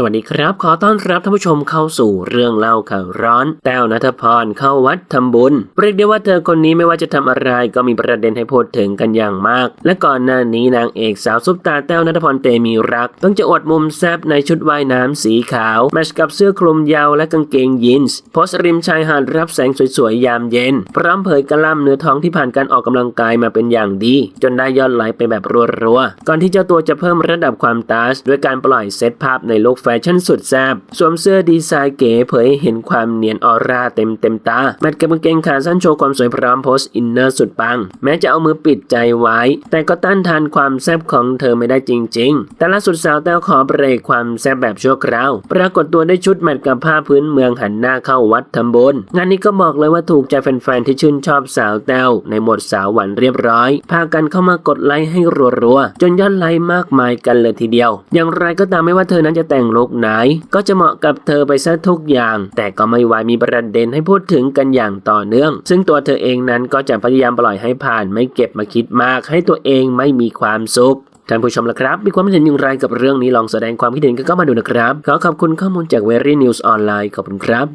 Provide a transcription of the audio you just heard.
สวัสดีครับ ขอต้อนรับท่านผู้ชมเข้าสู่เรื่องเล่าข่าวร้อน แต้วนัทพรเข้าวัดทำบุญ เรียกได้ว่าเธอคนนี้ไม่ว่าจะทำอะไรก็มีประเด็นให้พูดถึงกันอย่างมาก และก่อนหน้านี้นางเอกสาวซุปตาแต้วนัทพรเตมีรัก ต้องจะอวดมุมแซบในชุดว่ายน้ำสีขาวแมชกับเสื้อคลุมยาวและกางเกงยีนส์โพสริมชายหาดรับแสงสวยๆยามเย็น พร้อมเผยกล้ามเนื้อท้องที่ผ่านการออกกำลังกายมาเป็นอย่างดี จนได้ยอดไลค์ไปแบบรัวๆก่อนที่เจ้าตัวจะเพิ่มระดับความตาชด้วยการปล่อยเซตภาพในโลกแฟชั่นสุดแซ่บสวมเสื้อดีไซน์เก๋เผยให้เห็นความเนียนออร่าเต็มเต็มตาแมทกับกางเกงขาสั้นโชว์ความสวยพร้อมโพสต์อินเนอร์สุดปัง แม้จะเอามือปิดใจไว้ แต่ก็ต้านทานความแซ่บของเธอไม่ได้จริง ๆ แต่ล่าสุดสาวแต้วขอเบรกความแซ่บแบบชั่วคราว ปรากฏตัวได้ชุดแมทกับผ้าพื้นเมืองหันหน้าเข้าวัดทำบุญงานนี้ก็บอกเลยว่าถูกใจแฟนๆที่ชื่นชอบสาวแต้วในหมดสาวหวานเรียบร้อย พากันเข้ามากดไลค์ให้รัวๆจนยอดไลค์มากมายกันเลยทีเดียว อย่างไรก็ตามไม่ว่าเธอนั้นจะแต่งลุคไหน ก็จะเหมาะกับเธอไปซะทุกอย่าง แต่ก็ไม่วายมีประเด็นให้พูดถึงกันอย่างต่อเนื่อง ซึ่งตัวเธอเองนั้นก็จะพยายามปล่อยให้ผ่านไม่เก็บมาคิดมาก ให้ตัวเองไม่มีความสุขท่านผู้ชมละครับ มีความคิดเห็นอย่างไรกับเรื่องนี้ลองแสดงความคิดเห็นกันเข้ามาดูนะครับ ขอขอบคุณข้อมูลจาก Very News ออนไลน์ขอบคุณครับ